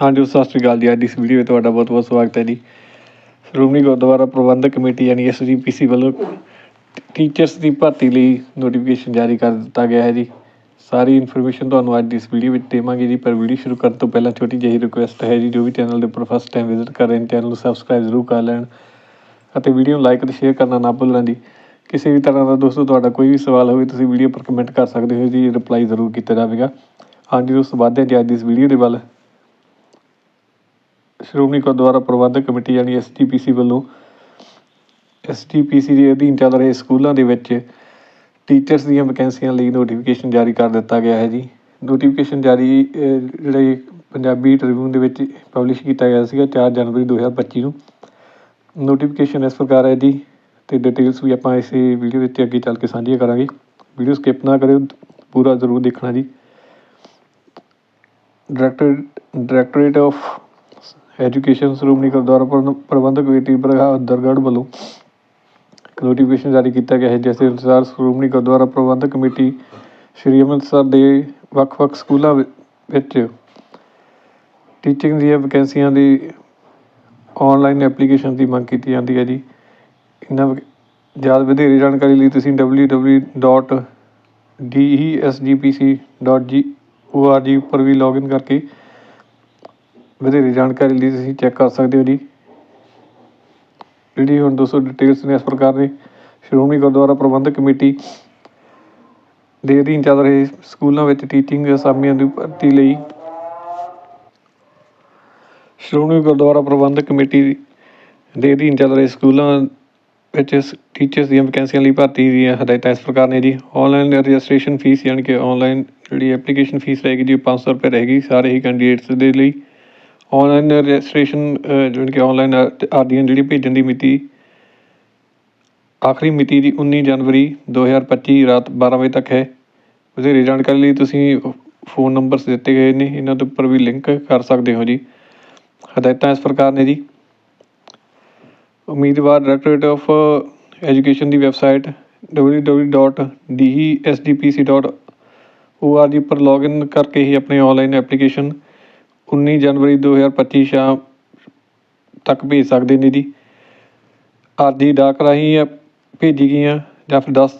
ਹਾਂਜੀ, ਸਤਿ ਸ਼੍ਰੀ ਅਕਾਲ ਜੀ। ਅੱਜ ਇਸ ਵੀਡੀਓ ਵਿੱਚ ਤੁਹਾਡਾ ਬਹੁਤ ਬਹੁਤ ਸਵਾਗਤ ਹੈ ਜੀ। ਸ਼੍ਰੋਮਣੀ ਗੁਰਦੁਆਰਾ ਪ੍ਰਬੰਧਕ ਕਮੇਟੀ ਯਾਨੀ ਐਸਜੀਪੀਸੀ ਵੱਲੋਂ ਟੀਚਰਸ ਦੀ ਭਰਤੀ ਲਈ ਨੋਟੀਫਿਕੇਸ਼ਨ ਜਾਰੀ ਕਰ ਦਿੱਤਾ ਗਿਆ ਹੈ ਜੀ। ਸਾਰੀ ਇਨਫੋਰਮੇਸ਼ਨ ਤੁਹਾਨੂੰ ਅੱਜ ਦੀ ਇਸ ਵੀਡੀਓ ਵਿੱਚ ਦੇਵਾਂਗੇ ਜੀ, ਪਰ ਵੀਡੀਓ ਸ਼ੁਰੂ ਕਰਨ ਤੋਂ ਪਹਿਲਾਂ ਛੋਟੀ ਜਿਹੀ ਰਿਕੁਐਸਟ ਹੈ ਜੀ, ਜੋ ਵੀ ਚੈਨਲ ਦੇ ਉੱਪਰ ਫਸਟ ਟਾਈਮ ਵਿਜ਼ਿਟ ਕਰ ਰਹੇ ਨੇ ਚੈਨਲ ਨੂੰ ਸਬਸਕ੍ਰਾਈਬ ਜ਼ਰੂਰ ਕਰ ਲੈਣ ਅਤੇ ਵੀਡੀਓ ਨੂੰ ਲਾਈਕ ਅਤੇ ਸ਼ੇਅਰ ਕਰਨਾ ਨਾ ਭੁੱਲਣਾ ਜੀ। ਕਿਸੇ ਵੀ ਤਰ੍ਹਾਂ ਦਾ ਦੋਸਤੋ, ਤੁਹਾਡਾ ਕੋਈ ਵੀ ਸਵਾਲ ਹੋਵੇ, ਤੁਸੀਂ ਵੀਡੀਓ ਪਰ ਕਮੈਂਟ ਕਰ ਸਕਦੇ ਹੋ ਜੀ ਰਿਪਲਾਈ ਜ਼ਰੂਰ ਕੀਤਾ ਜਾਵੇਗਾ। ਹਾਂਜੀ ਦੋਸਤੋ, ਵੱਧਦੇ ਹਾਂ ਜੀ ਅੱਜ ਦੀ ਇਸ ਵੀਡੀਓ ਦੇ ਵੱਲ। ਸ਼੍ਰੋਮਣੀ ਗੁਰਦੁਆਰਾ ਪ੍ਰਬੰਧਕ ਕਮੇਟੀ ਯਾਨੀ ਐਸਜੀਪੀਸੀ ਵੱਲੋਂ ਐਸਜੀਪੀਸੀ ਦੇ ਅਧੀਨ ਚੱਲ ਰਹੇ ਸਕੂਲਾਂ ਦੇ ਵਿੱਚ ਟੀਚਰਸ ਦੀਆਂ ਵੈਕੈਂਸੀਆਂ ਲਈ ਨੋਟੀਫਿਕੇਸ਼ਨ ਜਾਰੀ ਕਰ ਦਿੱਤਾ ਗਿਆ ਹੈ ਜੀ। ਨੋਟੀਫਿਕੇਸ਼ਨ ਜਾਰੀ ਅਹ, ਜਿਹੜੇ ਪੰਜਾਬੀ ਟ੍ਰਿਬਿਊਨ ਦੇ ਵਿੱਚ ਪਬਲਿਸ਼ ਕੀਤਾ ਗਿਆ ਸੀਗਾ 4 ਜਨਵਰੀ 2025 ਨੂੰ। ਨੋਟੀਫਿਕੇਸ਼ਨ ਇਸ ਪ੍ਰਕਾਰ ਹੈ ਜੀ ਤੇ ਡਿਟੇਲਸ ਵੀ ਆਪਾਂ ਇਸੇ ਵੀਡੀਓ ਵਿੱਚ ਅੱਗੇ ਚੱਲ ਕੇ ਸਾਂਝੀਆਂ ਕਰਾਂਗੇ। ਵੀਡੀਓ ਸਕਿਪ ਨਾ ਕਰਿਓ ਪੂਰਾ ਜ਼ਰੂਰ ਦੇਖਣਾ ਜੀ। Director directorate of education Shiromani Gurdwara ਪ੍ਰਬੰ, Parbandhak Committee ਬਰਗਾੜਗੜ੍ਹ ਵੱਲੋਂ ਇੱਕ ਨੋਟੀਫਿਕੇਸ਼ਨ ਜਾਰੀ ਕੀਤਾ ਗਿਆ ਹੈ, ਜਿਸ ਦੇ ਅਨੁਸਾਰ ਸ਼੍ਰੋਮਣੀ ਗੁਰਦੁਆਰਾ ਪ੍ਰਬੰਧਕ ਕਮੇਟੀ ਸ਼੍ਰੀ ਅੰਮ੍ਰਿਤਸਰ ਦੇ ਵੱਖ-ਵੱਖ ਸਕੂਲਾਂ ਵਿ- ਵਿੱਚ ਟੀਚਿੰਗ ਦੀਆਂ ਵੈਕੈਂਸੀਆਂ ਦੀ ਆਨਲਾਈਨ ਐਪਲੀਕੇਸ਼ਨ ਦੀ ਮੰਗ ਕੀਤੀ ਜਾਂਦੀ ਹੈ ਜੀ। ਇਹਨਾਂ ਵਕ- ਜ਼ਿਆਦਾ ਵਧੇਰੇ ਜਾਣਕਾਰੀ ਲਈ ਤੁਸੀਂ www.desgpc.org ਉੱਪਰ ਵੀ ਲੌਗਇਨ ਕਰਕੇ ਵਧੇਰੇ ਜਾਣਕਾਰੀ ਲਈ ਤੁਸੀਂ ਚੈੱਕ ਕਰ ਸਕਦੇ ਹੋ ਜੀ। ਜਿਹੜੀ ਹੁਣ ਦੋਸਤੋ ਡਿਟੇਲਸ ਨੇ ਇਸ ਪ੍ਰਕਾਰ ਨੇ ਸ਼੍ਰੋਮਣੀ ਗੁਰਦੁਆਰਾ ਪ੍ਰਬੰਧਕ ਕਮੇਟੀ ਦੇ ਅਧੀਨ ਚੱਲ ਰਹੇ ਸਕੂਲਾਂ ਵਿੱਚ ਟੀਚਿੰਗ ਅਸਾਮੀਆਂ ਦੀ ਭਰਤੀ ਲਈ ਸ਼੍ਰੋਮਣੀ ਗੁਰਦੁਆਰਾ ਪ੍ਰਬੰਧਕ ਕਮੇਟੀ ਦੇ ਅਧੀਨ ਚੱਲ ਰਹੇ ਸਕੂਲਾਂ ਵਿੱਚ ਟੀਚਰਸ ਦੀਆਂ ਵੈਕੈਂਸੀਆਂ ਲਈ ਭਰਤੀ ਦੀਆਂ ਹਦਾਇਤਾਂ ਇਸ ਪ੍ਰਕਾਰ ਨੇ ਜੀ। ਆਨਲਾਈਨ ਰਜਿਸਟ੍ਰੇਸ਼ਨ ਫੀਸ ਯਾਨੀ ਕਿ ਆਨਲਾਈਨ ਜਿਹੜੀ ਐਪਲੀਕੇਸ਼ਨ ਫੀਸ ਰਹੇਗੀ ਜੀ, ਉਹ 500 ਰੁਪਏ ਰਹੇਗੀ। ਸਾਰੇ ਹੀ ਕੈਂਡੀਡੇਟਸ ਦੇ ਲਈ ਔਨਲਾਈਨ ਰਜਿਸਟਰੇਸ਼ਨ ਜਿਹੜੀ ਕਿ ਔਨਲਾਈਨ ਆਰਡੀਆਂ ਜਿਹੜੀ ਭੇਜਣ ਦੀ ਮਿਤੀ, ਆਖਰੀ ਮਿਤੀ ਦੀ 19 ਜਨਵਰੀ 2025 ਰਾਤ 12 ਵਜੇ ਤੱਕ ਹੈ। ਵਧੇਰੇ ਜਾਣਕਾਰੀ ਲਈ ਤੁਸੀਂ ਫੋਨ ਨੰਬਰਸ ਦਿੱਤੇ ਗਏ ਨੇ। ਇਹਨਾਂ ਦੇ ਉੱਪਰ ਵੀ ਲਿੰਕ ਕਰ ਸਕਦੇ ਹੋ ਜੀ। ਹਦਾਇਤਾਂ ਇਸ ਪ੍ਰਕਾਰ ਨੇ ਜੀ। ਉਮੀਦਵਾਰ ਡਾਇਰੈਕਟੋਰੇਟ ਆਫ ਐਜੂਕੇਸ਼ਨ ਦੀ ਵੈਬਸਾਈਟ www.desgpc.org ਉੱਪਰ ਲੌਗਇਨ ਕਰਕੇ ਹੀ ਆਪਣੀ ਆਨਲਾਈਨ ਐਪਲੀਕੇਸ਼ਨ 19 ਜਨਵਰੀ 2025 ਸ਼ਾਮ ਤੱਕ ਭੇਜ ਸਕਦੇ ਨੇ ਜੀ ਅਰਜੀ ਡਾਕ ਰਾਹੀਂ ਐ- ਭੇਜੀ ਗਈਆਂ ਜਾਂ ਫਿਰ 10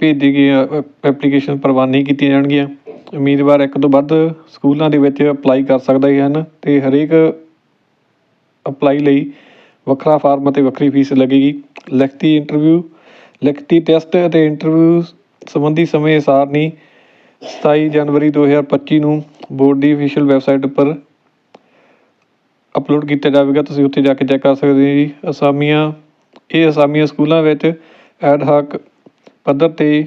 ਭੇਜੀ ਗਈਆਂ ਐਪਲੀਕੇਸ਼ਨ ਪ੍ਰਵਾਨੀ ਕੀਤੀਆਂ ਜਾਣਗੀਆਂ। ਉਮੀਦਵਾਰ ਇੱਕ ਤੋਂ ਵੱਧ ਸਕੂਲਾਂ ਦੇ ਵਿੱਚ ਅਪਲਾਈ ਕਰ ਸਕਦੇ ਹਨ ਅਤੇ ਹਰੇਕ ਅਪਲਾਈ ਲਈ ਵੱਖਰਾ ਫਾਰਮ ਅਤੇ ਵੱਖਰੀ ਫੀਸ ਲੱਗੇਗੀ। ਲਿਖਤੀ ਇੰਟਰਵਿਊ ਲਿਖਤੀ ਟੈਸਟ ਅਤੇ ਇੰਟਰਵਿਊ ਸੰਬੰਧੀ ਸਮੇਂ ਸਾਰਣੀ 27 ਜਨਵਰੀ 2025 ਨੂੰ ਬੋਰਡ ਦੀ ਅਫੀਸ਼ੀਅਲ ਵੈਬਸਾਈਟ ਉੱਪਰ ਅਪਲੋਡ ਕੀਤਾ ਜਾਵੇਗਾ। ਤੁਸੀਂ ਉੱਥੇ ਜਾ ਕੇ ਚੈੱਕ ਕਰ ਸਕਦੇ ਹੋ ਜੀ। ਅਸਾਮੀਆਂ, ਇਹ ਅਸਾਮੀਆਂ ਸਕੂਲਾਂ ਵਿੱਚ ਐਡ ਹਾਕ ਪੱਧਰ ਤੇ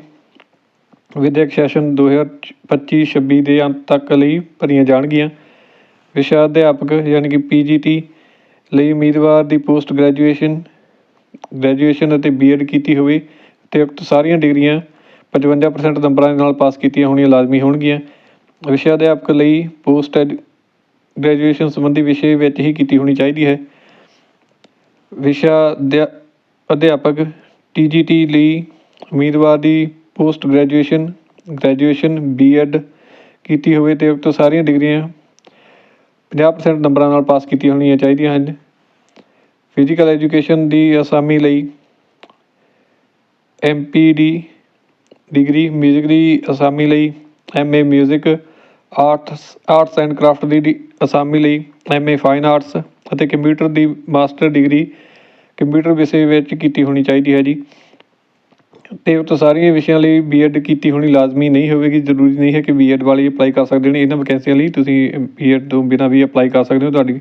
ਵਿਦਿਅਕ ਸੈਸ਼ਨ 2025-26 ਦੇ ਅੰਤ ਤੱਕ ਲਈ ਭਰੀਆਂ ਜਾਣਗੀਆਂ। ਵਿਸ਼ਾ ਅਧਿਆਪਕ ਯਾਨੀ ਕਿ ਪੀਜੀਟੀ ਲਈ ਉਮੀਦਵਾਰ ਦੀ ਪੋਸਟ ਗ੍ਰੈਜੂਏਸ਼ਨ ਗ੍ਰੈਜੂਏਸ਼ਨ ਅਤੇ ਬੀਐਡ ਕੀਤੀ ਹੋਵੇ। ਤੇ ਉਕਤ ਸਾਰੀਆਂ ਡਿਗਰੀਆਂ 55% ਨੰਬਰਾਂ ਦੇ ਨਾਲ ਪਾਸ ਕੀਤੀਆਂ ਹੋਣੀਆਂ ਲਾਜ਼ਮੀ ਹੋਣਗੀਆਂ। ਵਿਸ਼ਾ ਅਧਿਆਪਕ ਲਈ ਪੋਸਟ ਐਜੂ ਗ੍ਰੈਜੂਏਸ਼ਨ ਸੰਬੰਧੀ ਵਿਸ਼ੇ ਵਿੱਚ ਹੀ ਕੀਤੀ ਹੋਣੀ ਚਾਹੀਦੀ ਹੈ। ਵਿਸ਼ਾ ਅਧਿਆ- ਅਧਿਆਪਕ ਟੀ ਜੀ ਟੀ ਲਈ ਉਮੀਦਵਾਰ ਦੀ ਪੋਸਟ ਗ੍ਰੈਜੂਏਸ਼ਨ ਗ੍ਰੈਜੂਏਸ਼ਨ ਬੀਐਡ ਕੀਤੀ ਹੋਵੇ ਤੇ ਉਕਤ ਸਾਰੀਆਂ ਡਿਗਰੀਆਂ 50% ਨੰਬਰਾਂ ਨਾਲ ਪਾਸ ਕੀਤੀਆਂ ਹੋਣੀਆਂ ਚਾਹੀਦੀਆਂ ਹਨ। ਫਿਜ਼ੀਕਲ ਐਜੂਕੇਸ਼ਨ ਦੀ ਅਸਾਮੀ ਲਈ ਐਮਪੀਡੀ ਡਿਗਰੀ ਮਿਊਜ਼ਿਕ ਦੀ ਅਸਾਮੀ ਲਈ MA music arts arts and craft ਦੀ ਡਿ- ਅਸਾਮੀ ਲਈ ਐਮਏ ਫਾਈਨ ਆਰਟਸ ਅਤੇ ਕੰਪਿਊਟਰ ਦੀ ਮਾਸਟਰ ਡਿਗਰੀ ਕੰਪਿਊਟਰ ਵਿਸ਼ੇ ਵਿੱਚ ਕੀਤੀ ਹੋਣੀ ਚਾਹੀਦੀ ਹੈ ਜੀ। ਤੇ ਉਹ ਸਾਰੀਆਂ ਵਿਸ਼ਿਆਂ ਲਈ ਬੀਐਡ ਕੀਤੀ ਹੋਣੀ ਲਾਜ਼ਮੀ ਨਹੀਂ ਹੋਵੇਗੀ, ਜ਼ਰੂਰੀ ਨਹੀਂ ਹੈ ਕਿ ਬੀਐਡ ਵਾਲੇ ਅਪਲਾਈ ਕਰ ਸਕਦੇ ਨੇ। ਇਹਨਾਂ ਵੈਕੈਂਸੀਆਂ ਲਈ ਤੁਸੀਂ ਬੀਐਡ ਤੋਂ ਬਿਨਾਂ ਵੀ ਅਪਲਾਈ ਕਰ ਸਕਦੇ ਹੋ ਤੁਹਾਡੀ।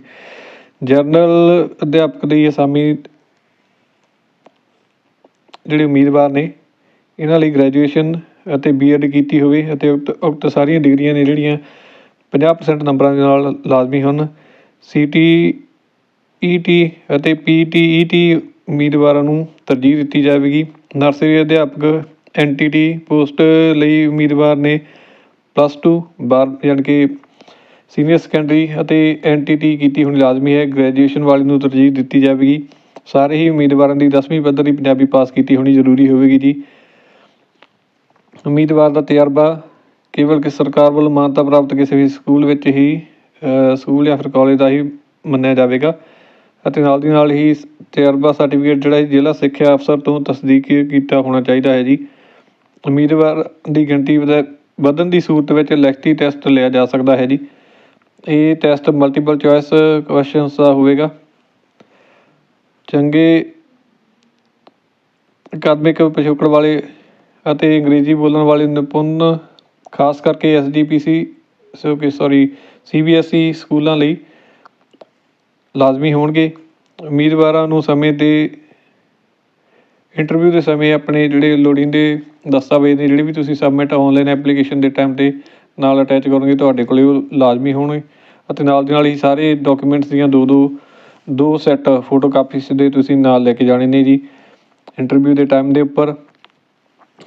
ਜਨਰਲ ਅਧਿਆਪਕ ਦੀ ਅਸਾਮੀ ਜਿਹੜੇ ਉਮੀਦਵਾਰ ਨੇ, ਇਹਨਾਂ ਲਈ ਗ੍ਰੈਜੂਏਸ਼ਨ ਅਤੇ ਬੀਐਡ ਕੀਤੀ ਹੋਵੇ ਅਤੇ ਉਕਤ ਉਕਤ ਸਾਰੀਆਂ ਡਿਗਰੀਆਂ ਨੇ ਜਿਹੜੀਆਂ 50% ਨੰਬਰਾਂ ਦੇ ਨਾਲ ਲਾਜ਼ਮੀ ਹਨ। ਸੀ ਟੀ ਈ ਟੀ ਅਤੇ ਪੀ ਟੀ ਈ ਟੀ ਉਮੀਦਵਾਰਾਂ ਨੂੰ ਤਰਜੀਹ ਦਿੱਤੀ ਜਾਵੇਗੀ। ਨਰਸਰੀ ਅਧਿਆਪਕ ਐੱਨ ਟੀ ਟੀ ਪੋਸਟ ਲਈ ਉਮੀਦਵਾਰ ਨੇ ਪਲੱਸ ਟੂ ਬਾਰ ਯਾਨੀ ਕਿ ਸੀਨੀਅਰ ਸੈਕੰਡਰੀ ਅਤੇ ਐੱਨ ਟੀ ਟੀ ਕੀਤੀ ਹੋਣੀ ਲਾਜ਼ਮੀ ਹੈ। ਗ੍ਰੈਜੂਏਸ਼ਨ ਵਾਲੇ ਨੂੰ ਤਰਜੀਹ ਦਿੱਤੀ ਜਾਵੇਗੀ। ਸਾਰੇ ਹੀ ਉਮੀਦਵਾਰਾਂ ਦੀ 10ਵੀਂ ਪੱਧਰ ਦੀ ਪੰਜਾਬੀ ਪਾਸ ਕੀਤੀ ਹੋਣੀ ਜ਼ਰੂਰੀ ਹੋਵੇਗੀ ਜੀ। ਉਮੀਦਵਾਰ ਦਾ ਤਜਰਬਾ ਕੇਵਲ ਕਿ ਸਰਕਾਰ ਵੱਲੋਂ ਮਾਨਤਾ ਪ੍ਰਾਪਤ ਕਿਸੇ ਵੀ ਸਕੂਲ ਵਿੱਚ ਹੀ ਸਕੂਲ ਜਾਂ ਫਿਰ ਕਾਲਜ ਦਾ ਹੀ ਮੰਨਿਆ ਜਾਵੇਗਾ। ਅਤੇ ਨਾਲ ਦੀ ਨਾਲ ਹੀ ਤਜਰਬਾ ਸਰਟੀਫਿਕੇਟ ਜਿਹੜਾ ਜ਼ਿਲ੍ਹਾ ਸਿੱਖਿਆ ਅਫਸਰ ਤੋਂ ਤਸਦੀਕ ਕੀਤਾ ਹੋਣਾ ਚਾਹੀਦਾ ਹੈ ਜੀ। ਉਮੀਦਵਾਰ ਦੀ ਗਿਣਤੀ ਵਧਾ- ਵਧਣ ਦੀ ਸੂਰਤ ਵਿੱਚ ਲਿਖਤੀ ਟੈਸਟ ਲਿਆ ਜਾ ਸਕਦਾ ਹੈ ਜੀ। ਇਹ ਟੈਸਟ ਮਲਟੀਪਲ ਚੋਇਸ ਕੁਐਸਚਨਸ ਦਾ ਹੋਵੇਗਾ। ਚੰਗੇ ਅਕਾਦਮਿਕ ਪਿਛੋਕੜ ਵਾਲੇ ਅਤੇ ਅੰਗਰੇਜ਼ੀ ਬੋਲਣ ਵਾਲੇ ਨਿਪੁੰਨ, ਖਾਸ ਕਰਕੇ ਐੱਸ ਡੀ ਪੀ ਸੀ ਸੋ ਕਿ ਸੌਰੀ ਈ ਸਕੂਲਾਂ ਲਈ ਲਾਜ਼ਮੀ ਹੋਣਗੇ। ਉਮੀਦਵਾਰਾਂ ਨੂੰ ਸਮੇਂ 'ਤੇ ਇੰਟਰਵਿਊ ਦੇ ਸਮੇਂ ਆਪਣੇ ਜਿਹੜੇ ਲੋੜੀਂਦੇ ਦਸਤਾਵੇਜ਼ ਨੇ, ਜਿਹੜੇ ਵੀ ਤੁਸੀਂ ਸਬਮਿਟ ਔਨਲਾਈਨ ਐਪਲੀਕੇਸ਼ਨ ਦੇ ਟਾਈਮ ਤੇ ਨਾਲ ਅਟੈਚ ਕਰੋਗੇ, ਤੁਹਾਡੇ ਕੋਲ ਉਹ ਲਾਜ਼ਮੀ ਹੋਣਗੇ ਅਤੇ ਨਾਲ ਦੀ ਨਾਲ ਹੀ ਸਾਰੇ ਡਾਕੂਮੈਂਟਸ ਦੀਆਂ ਦੋ ਦੋ ਦੋ ਸੈੱਟ ਫੋਟੋ ਕਾਪੀਸ ਦੇ ਤੁਸੀਂ ਨਾਲ ਲੈ ਕੇ ਜਾਣੇ ਨੇ ਜੀ ਇੰਟਰਵਿਊ ਦੇ ਟਾਈਮ ਦੇ ਉੱਪਰ।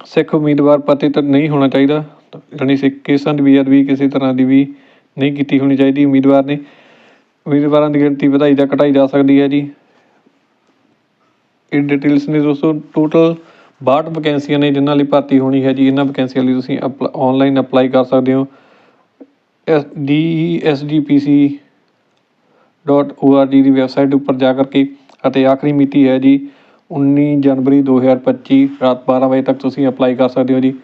ਸਿੱਖ ਉਮੀਦਵਾਰ ਪਤਿਤ ਨਹੀਂ ਹੋਣਾ ਚਾਹੀਦਾ। ਯਾਨੀ ਸਿੱਖ ਕੇਸਾਂ ਦੀ ਬੇਅਦਬੀ ਕਿਸੇ ਤਰ੍ਹਾਂ ਦੀ ਵੀ ਨਹੀਂ ਕੀਤੀ ਹੋਣੀ ਚਾਹੀਦੀ। ਉਮੀਦਵਾਰ ਨੇ ਉਮੀਦਵਾਰਾਂ ਦੀ ਗਿਣਤੀ ਵਧਾਈ ਜਾਂ ਘਟਾਈ ਜਾ ਸਕਦੀ ਹੈ ਜੀ। ਇਹ ਡਿਟੇਲਸ ਨੇ ਦੋਸਤੋ ਟੋਟਲ 62 ਵੈਕੈਂਸੀਆਂ ਨੇ ਜਿਨ੍ਹਾਂ ਲਈ ਭਰਤੀ ਹੋਣੀ ਹੈ ਜੀ। ਇਹਨਾਂ ਵੈਕੈਂਸੀਆਂ ਲਈ ਤੁਸੀਂ ਆਨਲਾਈਨ ਅਪਲਾਈ ਕਰ ਸਕਦੇ ਹੋ। S D S D P C dot O R G ਦੀ ਵੈਬਸਾਈਟ ਉੱਪਰ ਜਾ ਕਰਕੇ। ਅਤੇ ਆਖਰੀ ਮਿਤੀ ਹੈ ਜੀ 19 ਜਨਵਰੀ 2025 ਰਾਤ 12 ਵਜੇ ਤੱਕ ਤੁਸੀਂ ਅਪਲਾਈ ਕਰ ਸਕਦੇ ਹੋ ਜੀ।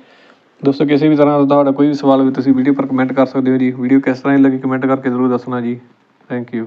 ਦੋਸਤੋ, ਕਿਸੇ ਵੀ ਤਰ੍ਹਾਂ ਦਾ ਤੁਹਾਡਾ ਕੋਈ ਵੀ ਸਵਾਲ ਹੋਵੇ, ਤੁਸੀਂ ਵੀਡੀਓ ਪਰ ਕਮੈਂਟ ਕਰ ਸਕਦੇ ਹੋ ਜੀ। ਵੀਡੀਓ ਕਿਸ ਤਰ੍ਹਾਂ ਦੀ ਲੱਗੀ ਕਮੈਂਟ ਕਰਕੇ ਜ਼ਰੂਰ ਦੱਸਣਾ ਜੀ। Thank you